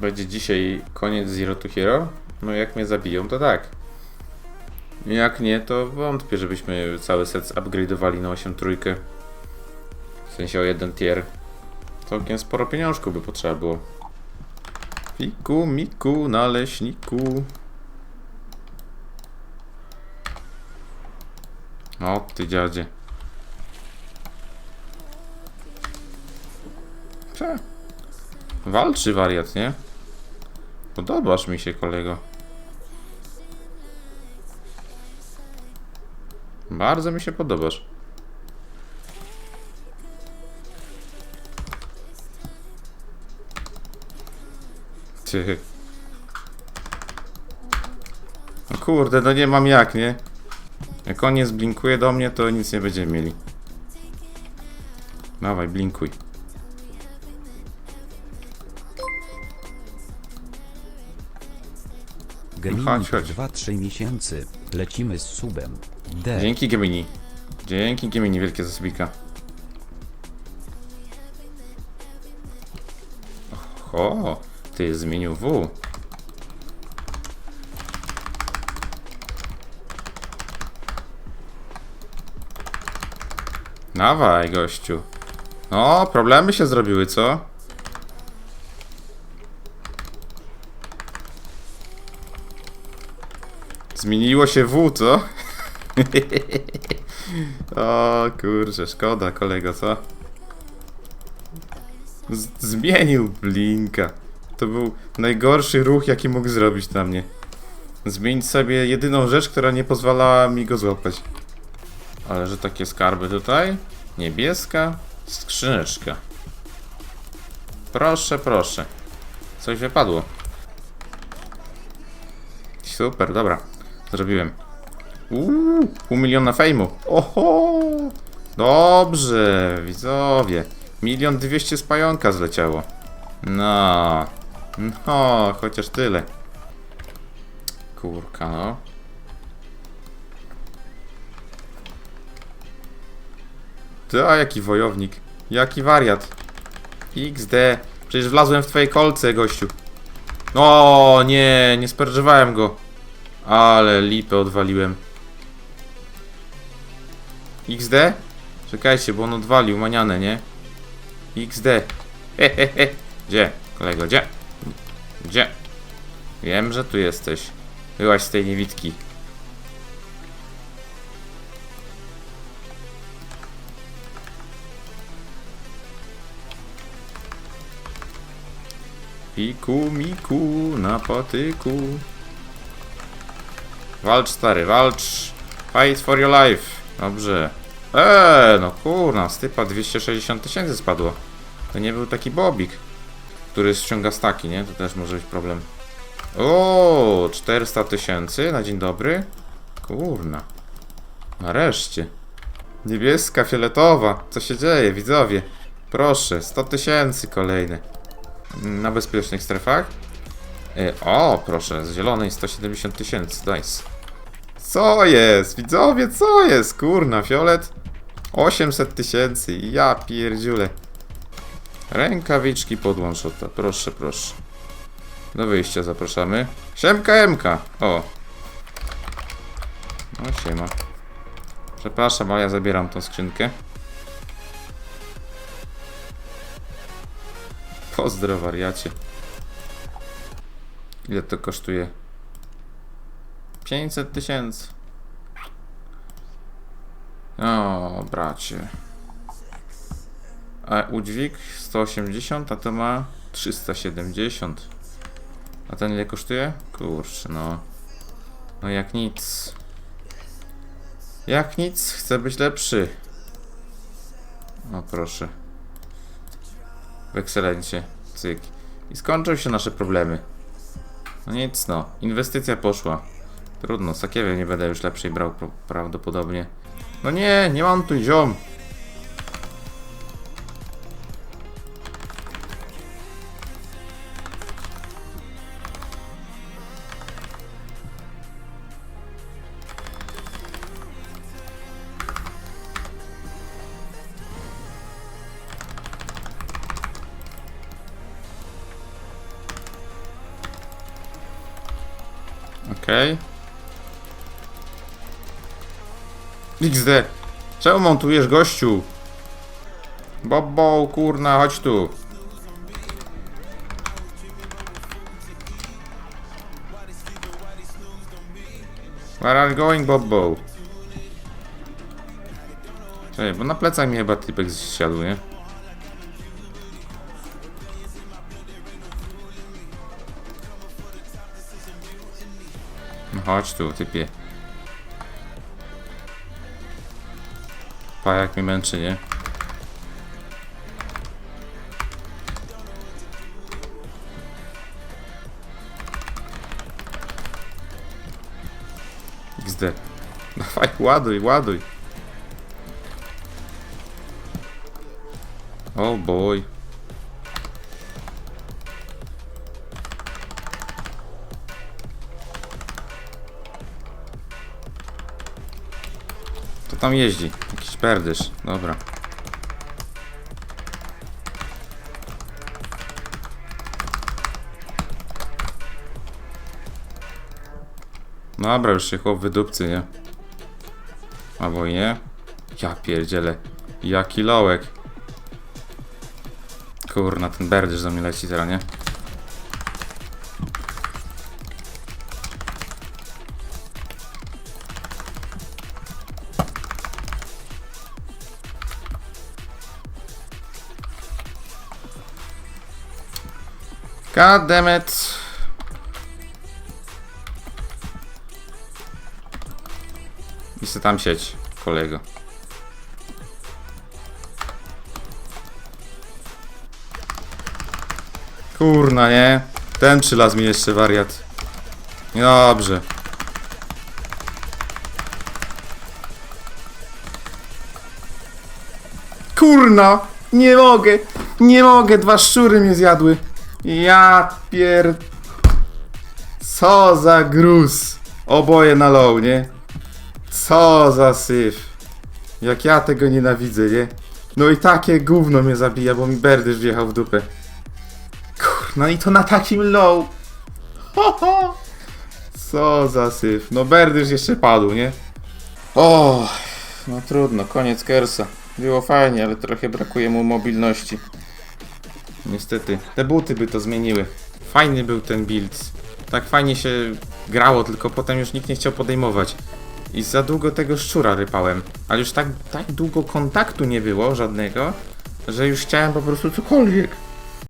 będzie dzisiaj koniec Zero to Hero? No jak mnie zabiją, to tak. Jak nie, to wątpię, żebyśmy cały set upgrade'owali na 8 trójkę. W sensie o jeden tier. Całkiem sporo pieniążków by potrzeba było. Fiku, miku, naleśniku. O ty dziadzie. Cze? Walczy wariat, nie? Podobasz mi się, kolego. Bardzo mi się podobasz. Ty. No kurde, no nie mam jak, nie? Jak on nie zblinkuje do mnie, to nic nie będziemy mieli. Dawaj, blinkuj. Gaming chodź, chodź. 2-3 miesięcy. Lecimy z subem. D. Dzięki Gemini. Dzięki Gemini, wielkie zasubika. Oho, ty zmienił W. Dawaj, gościu. No, problemy się zrobiły, co? Zmieniło się W, co? O kurczę, szkoda kolego, co? Z zmienił Blinka. To był najgorszy ruch, jaki mógł zrobić na mnie. Zmienić sobie jedyną rzecz, która nie pozwalała mi go złapać. Ale że takie skarby tutaj? Niebieska skrzyneczka. Proszę, proszę. Coś wypadło. Super, dobra. Zrobiłem. Uuu, pół miliona fejmu. Oho! Dobrze, widzowie. Milion dwieście z pająka zleciało. No. No, chociaż tyle. Kurka, no. Ty, a jaki wojownik. Jaki wariat. XD. Przecież wlazłem w twoje kolce, gościu. O, nie, nie spodziewałem go. Ale lipę odwaliłem. XD? Czekajcie, bo on odwalił manianę, nie? XD. He, he, he. Gdzie, kolego, gdzie? Gdzie? Wiem, że tu jesteś. Byłaś z tej niewidki. Piku, miku, na patyku. Walcz, stary, walcz. Fight for your life. Dobrze. Eee, no kurna, z typa 260 tysięcy spadło. To nie był taki bobik, który ściąga staki, nie? To też może być problem. O, 400 tysięcy na dzień dobry. Kurna. Nareszcie. Niebieska, fioletowa. Co się dzieje, widzowie? Proszę, 100 tysięcy kolejne. Na bezpiecznych strefach. E, O, proszę, z zielonej 170 tysięcy, nice. Co jest? Widzowie, co jest? Kurna, fiolet 800 tysięcy, ja pierdziule. Rękawiczki pod one shota, proszę, proszę. Do wyjścia zapraszamy. Siemka Mka, o. No siema. Przepraszam, ale ja zabieram tą skrzynkę. Pozdro wariacie. Ile to kosztuje? 500 tysięcy. O, bracie. A udźwig 180, a to ma 370. A ten ile kosztuje? Kurczę, no. No jak nic. Jak nic, chcę być lepszy. O proszę. W ekscelencie. Cyk. I skończą się nasze problemy. No nic no, inwestycja poszła. Trudno, Sakiewie nie będę już lepszej brał prawdopodobnie. No nie, nie mam tu ziom. Okej. XD. Czemu montujesz gościu? Bobo, kurna, chodź tu. Where are you going, Bobo? Czekaj, bo na plecach mi chyba typek zsiadł, nie? No chodź tu, typie. Pa, jak mnie męczy, nie? XD. Dawaj, ładuj, ładuj. Oh boy. To tam jeździ. Jakiś perdysz. Dobra. Dobra, już się chłop wydupcy, nie? Albo i nie? Ja pierdzielę. Jaki lołek. Kurna, ten berdysz za mnie leci teraz, nie? God damn it. I se tam sieć, kolego. Kurna, nie? Ten przylazł mi jeszcze wariat. Dobrze. Kurna! Nie mogę! Nie mogę! Dwa szczury mnie zjadły. Ja pier... Co za gruz! Oboje na low, nie? Co za syf. Jak ja tego nienawidzę, nie? No i takie gówno mnie zabija, bo mi berdysz wjechał w dupę. No i to na takim low. Ho, ho. Co za syf. No Berdysz jeszcze padł, nie? O, no trudno, koniec Kersa. Było fajnie, ale trochę brakuje mu mobilności. Niestety, te buty by to zmieniły. Fajny był ten build. Tak fajnie się grało, tylko potem już nikt nie chciał podejmować. I za długo tego szczura rypałem. Ale już tak, tak długo kontaktu nie było żadnego, że już chciałem po prostu cokolwiek.